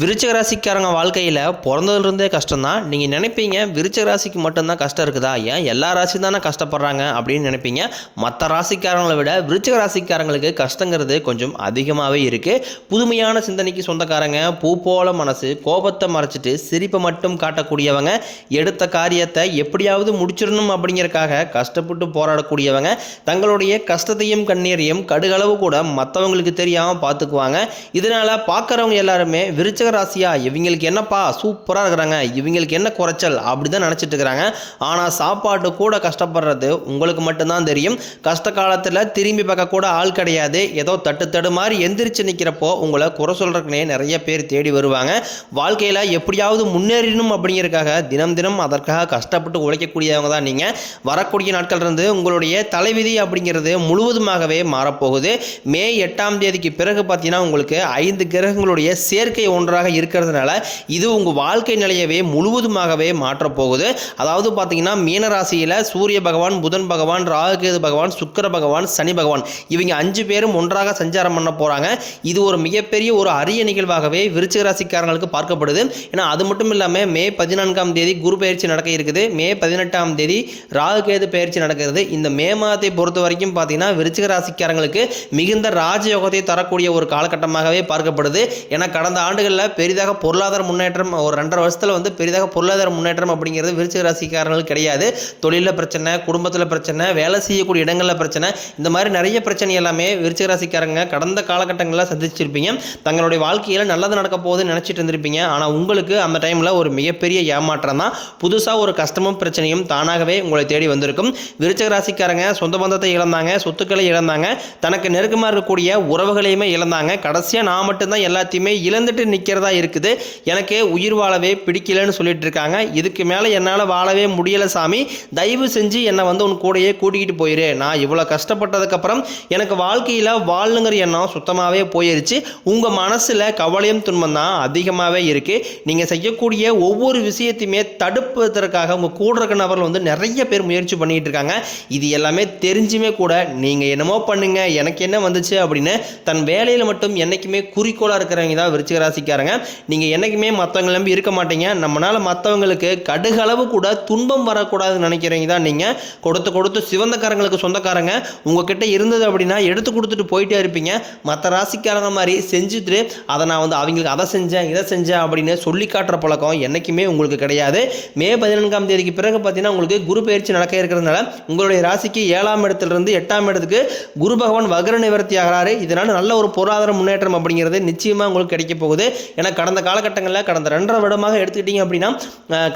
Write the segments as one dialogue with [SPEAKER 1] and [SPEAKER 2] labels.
[SPEAKER 1] விருச்சிக ராசிக்காரங்க வாழ்க்கையில் பிறந்ததுலேருந்தே கஷ்டம்தான். நீங்கள் நினைப்பீங்க விருச்சிக ராசிக்கு மட்டும்தான் கஷ்டம் இருக்குதா? ஏன் எல்லா ராசி தானே கஷ்டப்படுறாங்க அப்படின்னு நினைப்பீங்க. மற்ற ராசிக்காரங்களை விட விருச்சக ராசிக்காரங்களுக்கு கஷ்டங்கிறது கொஞ்சம் அதிகமாகவே இருக்குது புதுமையான சிந்தனைக்கு சொந்தக்காரங்க பூ போல மனசு கோபத்தை மறைச்சிட்டு சிரிப்பை மட்டும் காட்டக்கூடியவங்க எடுத்த காரியத்தை எப்படியாவது முடிச்சிடணும் அப்படிங்கிறக்காக கஷ்டப்பட்டு போராடக்கூடியவங்க தங்களுடைய கஷ்டத்தையும் கண்ணீரையும் கடுகளவு கூட மற்றவங்களுக்கு தெரியாமல் பார்த்துக்குவாங்க. இதனால் பார்க்குறவங்க எல்லாருமே விருச்சிக ராசியா இவங்களுக்கு என்னப்பா சூப்பராக இருக்கிறாங்க இவங்களுக்கு என்ன குறைச்சல் அப்படி தான் நினச்சிட்டு இருக்கிறாங்க. ஆனால் சாப்பாட்டு கூட கஷ்டப்படுறது உங்களுக்கு மட்டும்தான் தெரியும். கஷ்ட காலத்தில் திரும்பி பார்க்க கூட ஆள் கிடையாது. ஏதோ தட்டு தடு மாதிரி எந்திரிச்சு நிற்கிறப்போ உங்களை குறை சொல்கிறக்குனே நிறைய பேர் தேடி வருவாங்க. வாழ்க்கையில் எப்படியாவது முன்னேறணும் அப்படிங்கிறதுக்காக தினம் தினம் அதற்காக கஷ்டப்பட்டு உழைக்கக்கூடியவங்க தான் நீங்கள் வரக்கூடிய நாட்கள் இருந்து உங்களுடைய தலைவிதி அப்படிங்கிறது முழுவதுமாகவே மாறப்போகுது. மே எட்டாம் தேதிக்கு பிறகு பார்த்தீங்கன்னா உங்களுக்கு ஐந்து கிரகங்களுடைய சேர்க்கை ஒன்றாக இருக்கிறதுனால இது உங்கள் வாழ்க்கை நிலையவே முழுவதுமாகவே மாற்றப் போகுது அதாவது பார்த்தீங்கன்னா மீனராசியில் சூரிய பகவான் புதன் பகவான் ராகுகேது பகவான் சுக்கர பகவான் சனி பகவான் இவங்க அஞ்சு பேரும் ஒன்றாக சஞ்சாரம் பண்ண போகிறாங்க இது ஒரு மிகப்பெரிய ஒரு அரிய நிகழ்வாகவே விருச்சிக ராசிக்காரங்களுக்கு பார்க்கப்படுது. ஏன்னா அது மட்டும் இல்லாமல் மே பதினான்காம் தேதி குரு பயிற்சி நடக்க இருக்குது. மே பதினெட்டாம் தேதி ராகுகேது பயிற்சி நடக்கிறது. இந்த மே மாதத்தை பொறுத்த வரைக்கும் பார்த்தீங்கன்னா விருச்சிக ராசிக்காரங்களுக்கு மிகுந்த ராஜயோகத்தை தரக்கூடிய ஒரு காலகட்டமாகவே பார்க்கப்படுது. ஏன்னா கடந்த ஆண்டுகளில் பெரிதாக பொருளாதார முன்னேற்றம் ஒரு ரெண்டரை வருஷத்தில் வந்து பெரிதாக பொருளாதார முன்னேற்றம் அப்படிங்கிறது விருச்சிக ராசிக்காரங்களுக்கு கிடையாது. தொழிலில் பிரச்சனை குடும்பத்தில் பிரச்சனை வேலை செய்யக்கூடிய இடங்களில் பிரச்சனை. இந்த மாதிரி நிறைய பிரச்சனை எல்லாமே விருச்சிக ராசிக்காரங்க கடந்த காலகட்டங்களில் சந்திச்சிருப்பீங்க. தங்களுடைய வாழ்க்கையில் நல்லது நடக்க போகுதுன்னு நினச்சிட்டு இருந்திருப்பீங்க. ஆனால் உங்களுக்கு அந்த டைமில் ஒரு மிகப்பெரிய ஏமாற்றம் தான். புதுசாக ஒரு கஷ்டமும் பிரச்சனையும் தானாகவே உங்களை தேடி வந்திருக்கும். விருச்சிக ராசிக்காரங்க சொந்த பந்தத்தை இழந்தாங்க சொத்துக்களை இழந்தாங்க. தனக்கு நெருக்கமாக இருக்கக்கூடிய உறவுகளையுமே இழந்தாங்க. கடைசியாக நான் மட்டும்தான் எல்லாத்தையுமே இழந்துட்டு நிற்கிற நிற்கிறதா இருக்குது. எனக்கு உயிர் வாழவே பிடிக்கலன்னு சொல்லிட்டு இருக்காங்க. இதுக்கு மேலே என்னால் வாழவே முடியலை சாமி. தயவு செஞ்சு என்னை வந்து உன் கூடயே கூட்டிகிட்டு போயிரு. நான் இவ்வளோ கஷ்டப்பட்டதுக்கப்புறம் எனக்கு வாழ்க்கையில் வாழணுங்கிற எண்ணம் சுத்தமாகவே போயிருச்சு. உங்கள் மனசில் கவலையும் துன்பம் தான் அதிகமாகவே இருக்குது நீங்கள் செய்யக்கூடிய ஒவ்வொரு விஷயத்தையுமே தடுப்பதற்காக உங்கள் கூட இருக்க நபர்கள் வந்து நிறைய பேர் முயற்சி பண்ணிட்டு இருக்காங்க. இது எல்லாமே தெரிஞ்சுமே கூட நீங்கள் என்னமோ பண்ணுங்க. எனக்கு என்ன வந்துச்சு அப்படின்னு தன் வேலையில் மட்டும் என்றைக்குமே குறிக்கோளாக இருக்கிறவங்க தான் விருச்சிக ராசிக்காரங்க. நீங்கள் என்றைக்குமே மற்றவங்க நம்பி இருக்க மாட்டீங்க. நம்மளால் மற்றவங்களுக்கு கடுகளவு கூட துன்பம் வரக்கூடாதுன்னு நினைக்கிறீங்க தான் நீங்கள் கொடுத்து கொடுத்து சிவந்தக்காரங்களுக்கு சொந்தக்காரங்க உங்ககிட்ட இருந்தது அப்படின்னா எடுத்து கொடுத்துட்டு போயிட்டே இருப்பீங்க. மற்ற ராசிக்காரங்க மாதிரி செஞ்சுட்டு அதை நான் வந்து அவங்களுக்கு அதை செஞ்சேன் இதை செஞ்சேன் அப்படின்னு சொல்லி காட்டுற பழக்கம் என்றைக்குமே உங்களுக்கு கிடையாது. மே பதினான்காம் தேதிக்கு பிறகு பார்த்தீங்கன்னா உங்களுக்கு குரு பயிற்சி நடக்க இருக்கிறதுனால உங்களுடைய ராசிக்கு ஏழாம் இடத்துலேருந்து எட்டாம் இடத்துக்கு குரு பகவான் வகர நிவர்த்தி ஆகிறாரு. இதனால் நல்ல ஒரு பொருளாதார முன்னேற்றம் அப்படிங்கிறது நிச்சயமாக உங்களுக்கு கிடைக்க போகுது. ஏன்னா கடந்த காலகட்டங்களில் கடந்த ரெண்டரை வருடமாக எடுத்துக்கிட்டீங்க அப்படின்னா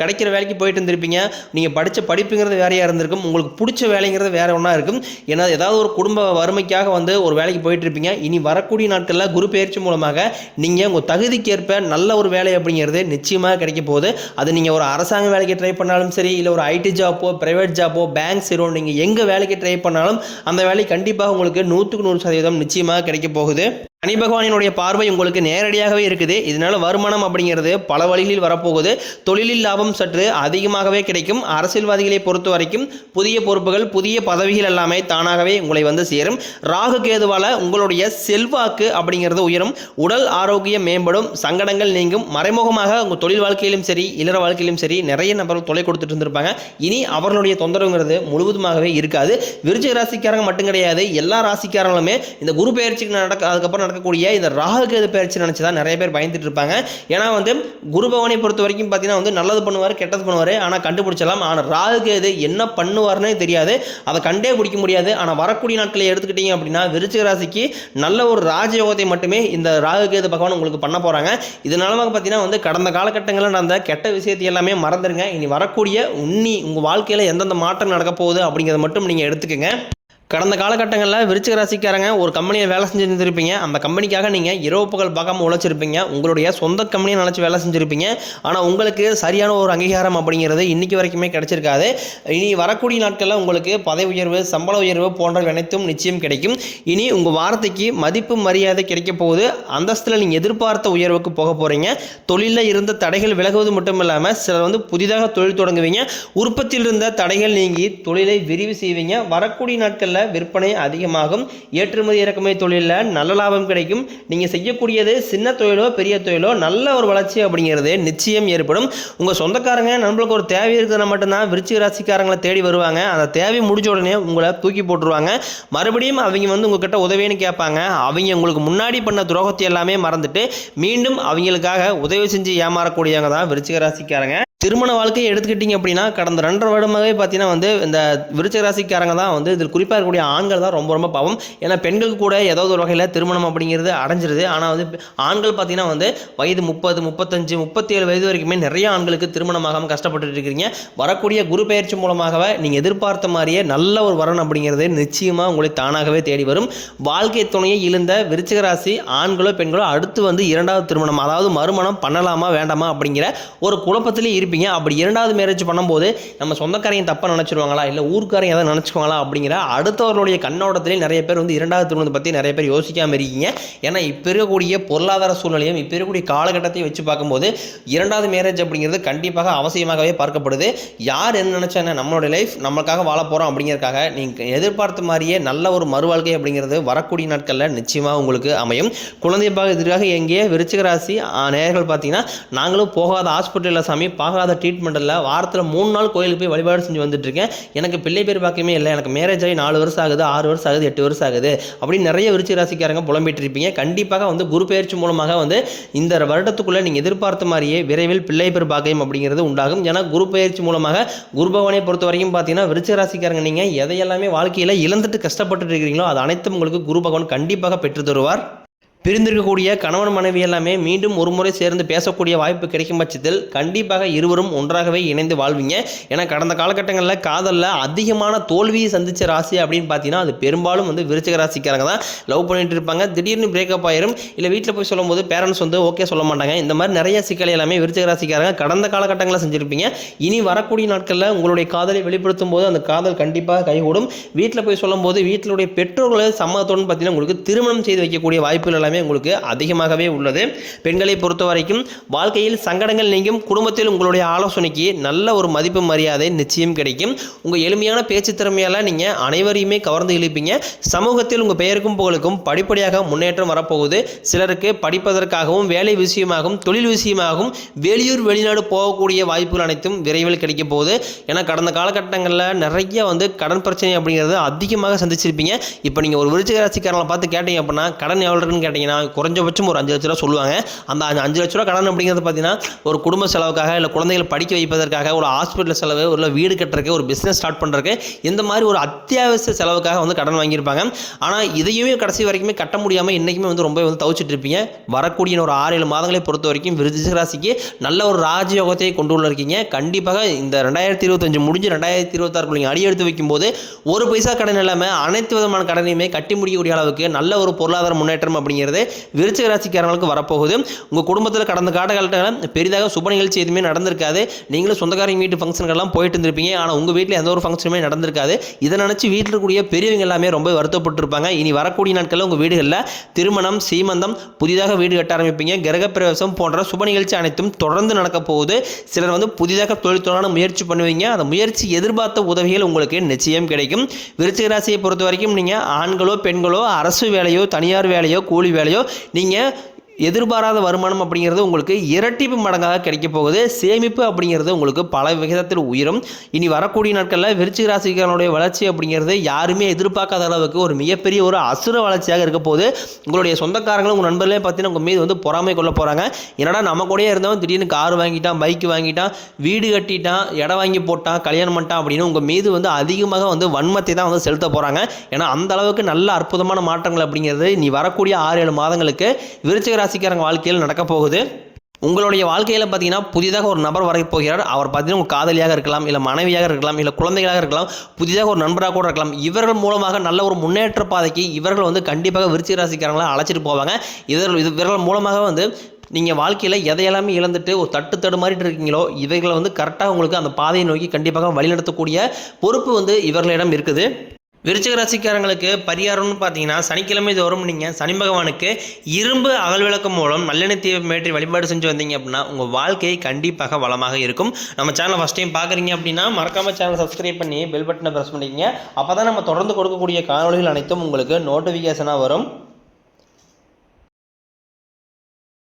[SPEAKER 1] கிடைக்கிற வேலைக்கு போயிட்டு இருந்திருப்பீங்க. நீங்கள் படித்த படிப்புங்கிறது வேறையாக இருந்திருக்கும். உங்களுக்கு பிடிச்ச வேலைங்கிறது வேற ஒன்றா இருக்கும். ஏன்னா ஏதாவது ஒரு குடும்ப வறுமைக்காக வந்து ஒரு வேலைக்கு போயிட்டு இருப்பீங்க. இனி வரக்கூடிய நாட்களில் குரு பயிற்சி மூலமாக நீங்கள் உங்கள் தகுதிக்கேற்ப நல்ல ஒரு வேலை அப்படிங்கிறது நிச்சயமாக கிடைக்க போகுது. அது நீங்கள் ஒரு அரசாங்க வேலைக்கு ட்ரை பண்ணாலும் சரி இல்லை ஒரு ஐடி ஜாப்போ ப்ரைவேட் ஜாப்போ பேங்க் சீரோ நீங்கள் எங்கே வேலைக்கு ட்ரை பண்ணாலும் அந்த வேலை கண்டிப்பாக உங்களுக்கு நூற்றுக்கு நூறு சதவீதம் நிச்சயமாக கிடைக்க போகுது. சனி பகவானினுடைய பார்வை உங்களுக்கு நேரடியாகவே இருக்குது. இதனால வருமானம் அப்படிங்கிறது பல வழிகளில் வரப்போகுது. தொழிலில் லாபம் சற்று அதிகமாகவே கிடைக்கும். அரசியல்வாதிகளை பொறுத்த வரைக்கும் புதிய பொறுப்புகள் புதிய பதவிகள் எல்லாமே தானாகவே உங்களை வந்து சேரும். ராகு கேதுவால உங்களுடைய செல்வாக்கு அப்படிங்கிறது உயரும். உடல் ஆரோக்கியம் மேம்படும். சங்கடங்கள் நீங்கும். மறைமுகமாக உங்கள் தொழில் வாழ்க்கையிலும் சரி இளர வாழ்க்கையிலும் சரி நிறைய நபர்கள் தொலை கொடுத்துட்டு இருந்திருப்பாங்க. இனி அவர்களுடைய தொந்தரவுங்கிறது முழுவதுமாகவே இருக்காது. விருச்சிக ராசிக்காரங்க மட்டும் கிடையாது. எல்லா ராசிக்காரங்களுமே இந்த குரு பயிற்சிக்கு நடக்க அதுக்கப்புறம் நடக்கக்கூடிய இந்த ராகு கேது பயிற்சி நினச்சி தான் நிறைய பேர் பயந்துட்டு இருப்பாங்க. ஏன்னா வந்து குரு பவனை பொறுத்த வரைக்கும் பார்த்தீங்கன்னா வந்து நல்லது பண்ணுவார் கெட்டது பண்ணுவார். ஆனால் கண்டுபிடிச்சலாம் ஆனால் ராகு கேது என்ன பண்ணுவார்னே தெரியாது. அதை கண்டே பிடிக்க முடியாது. ஆனால் வரக்கூடிய நாட்களை எடுத்துக்கிட்டீங்க அப்படின்னா விருச்சிக ராசிக்கு நல்ல ஒரு ராஜயோகத்தை மட்டுமே இந்த ராகு கேது பகவான் உங்களுக்கு பண்ண போகிறாங்க இதனால பார்த்தீங்கன்னா வந்து கடந்த காலகட்டங்களில் நடந்த கெட்ட விஷயத்தை எல்லாமே மறந்துடுங்க இனி வரக்கூடிய உன்னி உங்கள் வாழ்க்கையில் எந்தெந்த மாற்றம் நடக்க போகுது அப்படிங்கிறத மட்டும் நீங்கள் எடுத்துக்கங்க. கடந்த காலகட்டங்களில் விருச்சிக ராசிக்காரங்க ஒரு கம்பெனியில் வேலை செஞ்சுருந்துருப்பீங்க. அந்த கம்பெனிக்காக நீங்கள் இரவு பகல் பார்க்காம உழைச்சிருப்பீங்க. உங்களுடைய சொந்த கம்பெனியை நினச்சி வேலை செஞ்சுருப்பீங்க. ஆனால் உங்களுக்கு சரியான ஒரு அங்கீகாரம் அப்படிங்கிறது இன்றைக்கி வரைக்குமே கிடச்சிருக்காது. இனி வரக்கூடிய நாட்களில் உங்களுக்கு பதவி உயர்வு சம்பள உயர்வு போன்றவை அனைத்தும் நிச்சயம் கிடைக்கும். இனி உங்கள் வார்த்தைக்கு மதிப்பு மரியாதை கிடைக்க போகுது. அந்தஸ்தில் நீங்கள் எதிர்பார்த்த உயர்வுக்கு போக போகிறீங்க தொழிலில் இருந்த தடைகள் விலகுவது மட்டும் இல்லாமல் சிலர் வந்து புதிதாக தொழில் தொடங்குவீங்க. உற்பத்தியில் இருந்த தடைகள் நீங்கி தொழிலை விரிவு செய்வீங்க. வரக்கூடிய நாட்களில் விற்பனை அதிகமாகும். ஏற்றுமதி இறக்குமதி தொழிலில் நல்ல லாபம் கிடைக்கும். நீங்கள் செய்யக்கூடியது சின்ன தொழிலோ பெரிய தொழிலோ நல்ல ஒரு வளர்ச்சி அப்படிங்கிறது நிச்சயம் ஏற்படும். உங்கள் சொந்தக்காரங்க நம்மளுக்கு ஒரு தேவை இருக்குதுன்னா மட்டும்தான் விருச்சிக ராசிக்காரங்களை தேடி வருவாங்க. அந்த தேவை முடிஞ்ச உடனே உங்களை தூக்கி போட்டுருவாங்க. மறுபடியும் அவங்க வந்து உங்ககிட்ட உதவின்னு கேட்பாங்க. அவங்க உங்களுக்கு முன்னாடி பண்ண துரோகத்தை எல்லாமே மறந்துட்டு மீண்டும் அவங்களுக்காக உதவி செஞ்சு ஏமாறக்கூடியவங்க தான் விருச்சிக ராசிக்காரங்க. திருமண வாழ்க்கையை எடுத்துக்கிட்டிங்க அப்படின்னா கடந்த ரெண்டரை வருடமாகவே பார்த்தீங்கன்னா வந்து இந்த விருச்சிக ராசிக்காரங்க தான் வந்து இதில் குறிப்பாக இருக்கக்கூடிய ஆண்கள் தான் ரொம்ப ரொம்ப பாவம். ஏன்னா பெண்களுக்கு கூட ஏதாவது ஒரு வகையில் திருமணம் அப்படிங்கிறது அடைஞ்சிருது. ஆனால் வந்து ஆண்கள் பார்த்தீங்கன்னா வந்து வயது முப்பது முப்பத்தஞ்சு முப்பத்தேழு வயது வரைக்குமே நிறைய ஆண்களுக்கு திருமணமாகாமல் கஷ்டப்பட்டுட்டு இருக்கிறீங்க வரக்கூடிய குரு பயிற்சி மூலமாகவே நீங்கள் எதிர்பார்த்த மாதிரியே நல்ல ஒரு வரன் அப்படிங்கிறது நிச்சயமாக உங்களை தானாகவே தேடி வரும். வாழ்க்கை துணையை இழந்த விருச்சிக ராசி ஆண்களோ பெண்களோ அடுத்து வந்து இரண்டாவது திருமணம் அதாவது மறுமணம் பண்ணலாமா வேண்டாமா அப்படிங்கிற ஒரு குழப்பத்திலே இருப்பீங்க அப்படி இரண்டாவது மேரேஜ் பண்ணும்போது நம்ம சொந்தக்காரையும் தப்பாக நினச்சிருவாங்களா? இல்லை ஊருக்காரையும் எதாவது நினச்சிக்குவாங்களா? அப்படிங்கிற அடுத்தவர்களுடைய கண்ணோட்டத்திலே நிறைய பேர் வந்து இரண்டாவது திருமணத்தை பற்றி நிறைய பேர் யோசிக்காமல் இருக்கீங்க. ஏன்னா இப்போ இருக்கக்கூடிய பொருளாதார சூழ்நிலையும் இப்போ இருக்கக்கூடிய காலகட்டத்தையும் வச்சு பார்க்கும்போது இரண்டாவது மேரேஜ் அப்படிங்கிறது கண்டிப்பாக அவசியமாகவே பார்க்கப்படுது. யார் என்ன நினச்சாங்க நம்மளோட லைஃப் நம்மளுக்காக வாழ போகிறோம் அப்படிங்கிறதுக்காக நீங்கள் எதிர்பார்த்த மாதிரியே நல்ல ஒரு மறுவாழ்க்கை அப்படிங்கிறது வரக்கூடிய நாட்களில் நிச்சயமாக உங்களுக்கு அமையும். குழந்தை எதிராக எங்கேயே விருச்சிக ராசி நேயர்கள் பார்த்தீங்கன்னா நாங்களும் போகாத ஹாஸ்பிட்டலில் சாமி பார்க்காத ட்ரீட்மெண்ட் இல்லை வாரத்தில் மூணு நாள் கோயிலுக்கு போய் வழிபாடு செஞ்சு வந்துட்டு இருக்கேன் எனக்கு பிள்ளை பேர் பார்க்கவே இல்லை. எனக்கு மேரேஜ் ஆகி நாலு வருஷம் ஆகுது ஆறு வருஷம் ஆகுது எட்டு வருஷம் ஆகுது. அப்படின்னு நிறைய விருச்சி ராசிக்காரங்க புலம்பிட்டு இருப்பீங்க. கண்டிப்பாக வந்து குரு பயிற்சி மூலமாக வந்து இந்த வருடத்துக்குள்ளே நீங்கள் எதிர்பார்த்த மாதிரியே விரைவில் பிள்ளை பேர் பாக்கியம் அப்படிங்கிறது உண்டாகும். ஏன்னா குரு பயிற்சி மூலமாக குரு பவனை பொறுத்த வரைக்கும் பார்த்தீங்கன்னா விருச்சி ராசிக்காரங்க நீங்கள் எதையெல்லாமே வாழ்க்கையில் இழந்துட்டு கஷ்டப்பட்டு இருக்கிறீங்களோ அது அனைத்தும் உங்களுக்கு குரு பகவான் கண்டிப்பாக பெற்று தருவார். பிரிந்திருக்கக்கூடிய கணவன் மனைவி எல்லாமே மீண்டும் ஒரு முறை சேர்ந்து பேசக்கூடிய வாய்ப்பு கிடைக்கும் பட்சத்தில் கண்டிப்பாக இருவரும் ஒன்றாகவே இணைந்து வாழ்வீங்க. ஏன்னா கடந்த காலகட்டங்களில் காதலில் அதிகமான தோல்வியை சந்தித்த ராசி அப்படின்னு பார்த்தீங்கன்னா அது பெரும்பாலும் வந்து விருச்சிக ராசிக்காரங்க தான். லவ் பண்ணிட்டு இருப்பாங்க. திடீர்னு பிரேக்கப் ஆயிரும். இல்லை வீட்டில் போய் சொல்லும்போது பேரண்ட்ஸ் வந்து ஓகே சொல்ல மாட்டாங்க. இந்த மாதிரி நிறைய சிக்கலை எல்லாமே விருச்சிக ராசிக்காரங்க கடந்த காலகட்டங்களில் செஞ்சுருப்பீங்க. இனி வரக்கூடிய நாட்களில் உங்களுடைய காதலை வெளிப்படுத்தும் போது அந்த காதல் கண்டிப்பாக கைகூடும். வீட்டில் போய் சொல்லும்போது வீட்டிலுடைய பெற்றோர்களை சம்மதத்தோடு பார்த்தீங்கன்னா உங்களுக்கு திருமணம் செய்து வைக்கக்கூடிய வாய்ப்புகள் எல்லாமே உங்களுக்கு அதிகமாகவே உள்ளது. பெண்களை பொறுத்த வரைக்கும் வாழ்க்கையில் சங்கடங்கள் நீங்கும் குடும்பத்தில் உங்களுடைய ஆலோசனைக்கு நல்ல ஒரு மதிப்பு மரியாதை நிச்சயம் கிடைக்கும். உங்கள் எளிமையான பேச்சு திறமையால் நீங்கள் அனைவரையுமே கவர்ந்து இழுப்பீங்க. சமூகத்தில் உங்கள் பெயருக்கும் புகழுக்கும் படிப்படியாக முன்னேற்றம் வரப்போகுது. சிலருக்கு படிப்பதற்காகவும் வேலை விஷயமாகவும் தொழில் விஷயமாகவும் வெளியூர் வெளிநாடு போகக்கூடிய வாய்ப்புகள் அனைத்தும் விரைவில் கிடைக்க போகுது. ஏன்னா கடந்த காலகட்டங்களில் நிறைய வந்து கடன் பிரச்சனை அப்படிங்கிறது அதிகமாக சந்திச்சிருப்பீங்க. இப்போ நீங்கள் ஒரு விருச்சிக ராசிக்காரங்களை பார்த்து கேட்டீங்க அப்படின்னா கடன் எவ்வளோ இருக்குன்னு பார்த்தீங்கன்னா குறைஞ்சபட்சம் ஒரு அஞ்சு லட்ச ரூபா சொல்லுவாங்க. அந்த அஞ்சு- லட்ச ரூபா கடன் அப்படிங்கிறது பார்த்தீங்கன்னா ஒரு குடும்ப செலவுக்காக இல்லை குழந்தைகளை படிக்க வைப்பதற்காக ஒரு ஹாஸ்பிட்டல் செலவு ஒரு வீடு கட்டுறதுக்கு ஒரு பிஸ்னஸ் ஸ்டார்ட் பண்ணுறக்கு இந்த மாதிரி ஒரு அத்தியாவசிய செலவுக்காக வந்து கடன் வாங்கியிருப்பாங்க. ஆனால் இதையுமே கடைசி வரைக்குமே கட்ட முடியாமல் இன்றைக்குமே வந்து ரொம்ப வந்து தவிச்சிட்டு இருப்பீங்க. வரக்கூடிய ஒரு ஆறு ஏழு மாதங்களை பொறுத்த வரைக்கும் விருச்சிக ராசிக்கு நல்ல ஒரு ராஜயோகத்தை கொண்டு உள்ள இருக்கீங்க கண்டிப்பாக இந்த ரெண்டாயிரத்தி இருபத்தஞ்சு முடிஞ்சு ரெண்டாயிரத்தி இருபத்தாறுக்குள்ள நீங்கள் அடி எடுத்து வைக்கும்போது ஒரு பைசா கடன் இல்லாமல் அனைத்து விதமான கடனையுமே கட்டி முடிக்கக்கூடிய அளவுக்கு நல்ல ஒரு பொருளாதார முன்னேற்றம் அப்படிங்கிறது விருச்சிக ராசிக்காரங்களுக்கு வரப்போகுது. உங்கள் குடும்பத்தில் கடந்த காலகட்டங்களில் பெரிதாக சுப நிகழ்ச்சி எதுவுமே நடந்திருக்காது. நீங்களும் சொந்தக்காரங்க வீட்டு ஃபங்க்ஷன்கள்லாம் போயிட்டு இருந்திருப்பீங்க. ஆனால் உங்கள் வீட்டில் எந்த ஒரு ஃபங்க்ஷனுமே நடந்திருக்காது. இதை நினச்சி வீட்டில் இருக்கக்கூடிய பெரியவங்க எல்லாமே ரொம்ப வருத்தப்பட்டிருப்பாங்க. இனி வரக்கூடிய நாட்களில் உங்கள் வீடுகளில் திருமணம் சீமந்தம் புதிதாக வீடு கட்ட ஆரம்பிப்பீங்க. கிரகப்பிரவேசம் போன்ற சுப நிகழ்ச்சி அனைத்தும் தொடர்ந்து நடக்க போகுது. சிலர் வந்து புதிதாக தொழில்துறையான முயற்சி பண்ணுவீங்க. அந்த முயற்சி எதிர்பார்த்த உதவிகள் உங்களுக்கு நிச்சயம் கிடைக்கும். விருச்சிக ராசியை பொறுத்த வரைக்கும் நீங்கள் ஆண்களோ பெண்களோ அரசு வேலையோ தனியார் வேலையோ கூலி வேலையோ நீங்கள் எதிர்பாராத வருமானம் அப்படிங்கிறது உங்களுக்கு இரட்டிப்பு மடங்காக கிடைக்க போகுது. சேமிப்பு அப்படிங்கிறது உங்களுக்கு பல விகிதத்தில் உயரும். இனி வரக்கூடிய நாட்களில் விருச்சிக ராசிக்காரனுடைய வளர்ச்சி அப்படிங்கிறது யாருமே எதிர்பார்க்காத அளவுக்கு ஒரு மிகப்பெரிய ஒரு அசுர வளர்ச்சியாக இருக்க போது உங்களுடைய சொந்தக்காரங்களும் உங்கள் நண்பர்களே பார்த்தீங்கன்னா உங்கள் மீது வந்து பொறாமை கொள்ள போகிறாங்க என்னடா நம்ம கூடயே இருந்தவன் திடீர்னு கார் வாங்கிட்டான் பைக் வாங்கிட்டான் வீடு கட்டிட்டான் இடம் வாங்கி போட்டான் கல்யாணம் பண்ணிட்டான் அப்படின்னு உங்கள் மீது வந்து அதிகமாக வந்து வன்மத்தை தான் வந்து செலுத்த போகிறாங்க ஏன்னா அந்த அளவுக்கு நல்ல அற்புதமான மாற்றங்கள் அப்படிங்கிறது நீ வரக்கூடிய ஆறு ஏழு மாதங்களுக்கு விருச்சிக ராசிக்காரங்க வாழ்க்கையில் நடக்க போகுது. உங்களுடைய வாழ்க்கையில் பார்த்தீங்கன்னா புதிதாக ஒரு நபர் வர போகிறார். அவர் பார்த்தீங்கன்னா உங்கள் காதலியாக இருக்கலாம் இல்லை மனைவியாக இருக்கலாம் இல்லை குழந்தைகளாக இருக்கலாம் புதிதாக ஒரு நண்பராக கூட இருக்கலாம். இவர்கள் மூலமாக நல்ல ஒரு முன்னேற்ற பாதைக்கு இவர்கள் வந்து கண்டிப்பாக விருச்சிக ராசிக்காரங்களை அழைச்சிட்டு போவாங்க. இவர்கள் இவர்கள் மூலமாக வந்து நீங்கள் வாழ்க்கையில் எதையெல்லாமே இழந்துட்டு ஒரு தட்டு தடுமாறிட்டு இருக்கீங்களோ இவைகளை வந்து கரெக்டாக உங்களுக்கு அந்த பாதையை நோக்கி கண்டிப்பாக வழிநடத்தக்கூடிய பொறுப்பு வந்து இவர்களிடம் இருக்குது. விருச்சிக ராசிக்காரங்களுக்கு பரிகாரம்னு பார்த்தீங்கன்னா சனிக்கிழமை தோறும் நீங்கள் சனி பகவானுக்கு இரும்பு அகல்விளக்கம் மூலம் நல்லெண்ணெய் தீபம் ஏற்றி வழிபாடு செஞ்சு வந்தீங்க அப்படின்னா உங்கள் வாழ்க்கை கண்டிப்பாக வளமாக இருக்கும். நம்ம சேனலை ஃபஸ்ட் டைம் பார்க்குறீங்க அப்படின்னா மறக்காம சேனலை சப்ஸ்கிரைப் பண்ணி பெல் பட்டனை ப்ரெஸ் பண்ணிக்கங்க. அப்போ தான் நம்ம தொடர்ந்து கொடுக்கக்கூடிய காணொலிகள் அனைத்தும் உங்களுக்கு நோட்டிஃபிகேஷனாக வரும்.